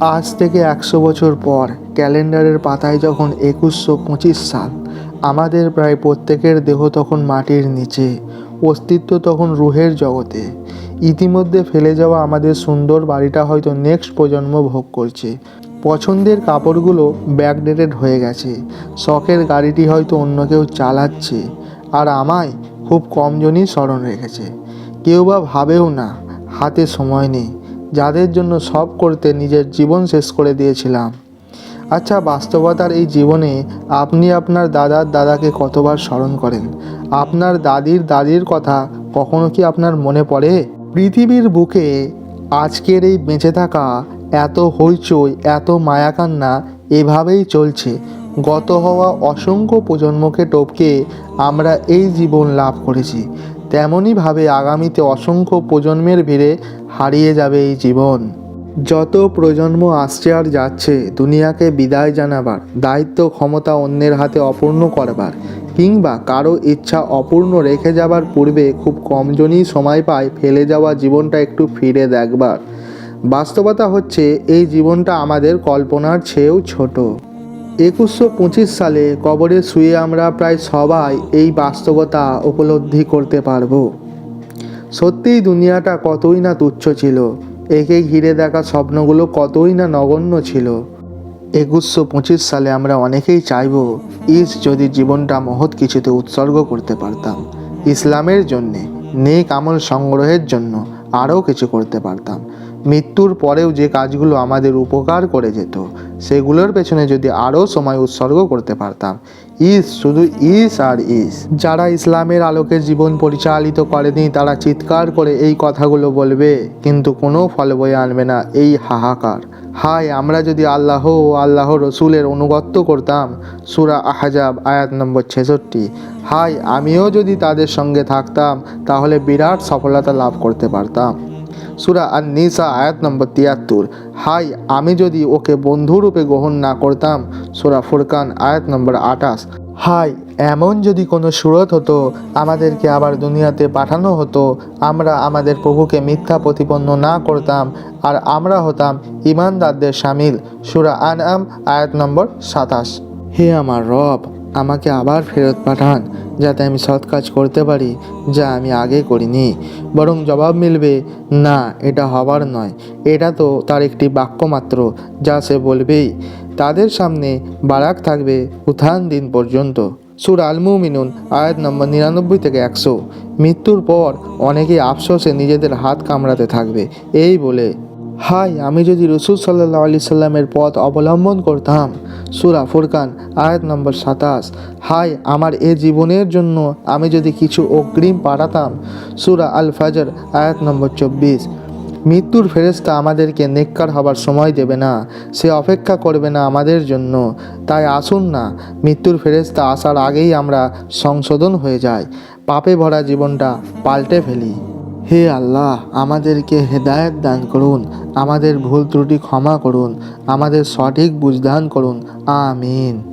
আজ থেকে একশো বছর পর ক্যালেন্ডারের পাতায় যখন একুশশো পঁচিশ সাল, আমাদের প্রায় প্রত্যেকের দেহ তখন মাটির নিচে, অস্তিত্ব তখন রুহের জগতে। ইতিমধ্যে ফেলে যাওয়া আমাদের সুন্দর বাড়িটা হয়তো নেক্সট প্রজন্ম ভোগ করছে। পছন্দের কাপড়গুলো ব্যাকডেটেড হয়ে গেছে, শখের গাড়িটি হয়তো অন্য কেউ চালাচ্ছে, আর আমায় খুব কমজনই স্মরণ রেখেছে। কেউ বা ভাবেও না, হাতে সময় নেই। যাদের জন্য সব করতে নিজের জীবন শেষ করে দিয়েছিলাম। আচ্ছা বাস্তবতার এই জীবনে আপনি আপনার দাদার দাদাকে কতবার স্মরণ করেন? আপনার দাদির দাদির কথা কখনো কি আপনার মনে পড়ে? পৃথিবীর বুকে আজকের এই বেঁচে থাকা, এত হইচই, এত মায়াকান্না এভাবেই চলছে। গত হওয়া অসংখ্য প্রজন্মকে টপকে আমরা এই জীবন লাভ করেছি। তেমনইভাবে আগামীতে অসংখ্য প্রজন্মের ভিড়ে হারিয়ে যাবে এই জীবন। যত প্রজন্ম আসছে আর যাচ্ছে, দুনিয়াকে বিদায় জানাবার, দায়িত্ব, ক্ষমতা অন্যের হাতে অপূর্ণ করবার, কিংবা কারও ইচ্ছা অপূর্ণ রেখে যাবার পূর্বে খুব কমজনই সময় পায় ফেলে যাওয়া জীবনটা একটু ফিরে দেখবার। বাস্তবতা হচ্ছে, এই জীবনটা আমাদের কল্পনার চেয়েও ছোট। একুশশো পঁচিশ সালে কবরে শুয়ে আমরা প্রায় সবাই এই বাস্তবতা উপলব্ধি করতে পারব। সত্যিই দুনিয়াটা কতই না তুচ্ছ ছিল, একে ঘিরে দেখা স্বপ্নগুলো কতই না নগণ্য ছিল। একুশশো পঁচিশ সালে আমরা অনেকেই চাইব, ইস, যদি জীবনটা মহৎ কিছুতে উৎসর্গ করতে পারতাম, ইসলামের জন্যে, নেক আমল সংগ্রহের জন্য আরও কিছু করতে পারতাম। মৃত্যুর পরেও যে কাজগুলো আমাদের উপকার করে যেত, সেগুলোর পেছনে যদি আরও সময় উৎসর্গ করতে পারতাম, ইস শুধু ইস আর ইস। যারা ইসলামের আলোকে জীবন পরিচালিত করেনি, তারা চিৎকার করে এই কথাগুলো বলবে, কিন্তু কোনো ফল বয়ে আনবে না এই হাহাকার। হায়, আমরা যদি আল্লাহ ও আল্লাহ রসুলের অনুগত্য করতাম, সুরা আহাজাব আয়াত নম্বর ছেষট্টি। হায়, আমিও যদি তাদের সঙ্গে থাকতাম, তাহলে বিরাট সফলতা লাভ করতে পারতাম। সুরা আর নিসা আয়াত নম্বর তিয়াত্তর। হাই, আমি যদি ওকে বন্ধুরূপে গ্রহণ না করতাম, সুরা ফুরকান, আয়াত নম্বর আঠাশ। হাই, এমন যদি কোনো সুরত হতো, আমাদেরকে আবার দুনিয়াতে পাঠানো হতো, আমরা আমাদের প্রভুকে মিথ্যা প্রতিপন্ন না করতাম, আর আমরা হতাম ইমানদারদের সামিল। সুরা আন আম আয়াত নম্বর সাতাশ। হে আমার রব আমাকে আবার ফেরত পাঠান, যাতে আমি সৎ কাজ করতে পারি, যা আমি আগে করিনি। বরং জবাব মিলবে, না, এটা হবার নয়। এটা তো তার একটি বাক্য মাত্র যা সে বলবেই। তাদের সামনে বারাক থাকবে উত্থান দিন পর্যন্ত। সুর আলমু মিনুন আয়াত নম্বর নিরানব্বই থেকে একশো। মৃত্যুর পর অনেকেই আফসোসে নিজেদের হাত কামড়াতে থাকবে। এই বলে হাই, আমি যদি রসুল সাল্লাহ আলি সাল্লামের পথ অবলম্বন করতাম, সুরা ফুরকান, আয়াত নম্বর সাতাশ। হাই, আমার এ জীবনের জন্য আমি যদি কিছু অগ্রিম পাঠাতাম, সুরা আল ফাজর আয়াত নম্বর চব্বিশ। মৃত্যুর ফেরেস্তা আমাদেরকে নেককার হবার সময় দেবে না, সে অপেক্ষা করবে না আমাদের জন্য। তাই আসুন না, মৃত্যুর ফেরেস্তা আসার আগেই আমরা সংশোধন হয়ে যাই, পাপে ভরা জীবনটা পাল্টে ফেলি। হে আল্লাহ, আমাদেরকে হেদায়ত দান করুন, আমাদের ভুল ত্রুটি ক্ষমা করুন, আমাদের সঠিক বুঝদান করুন। আমিন।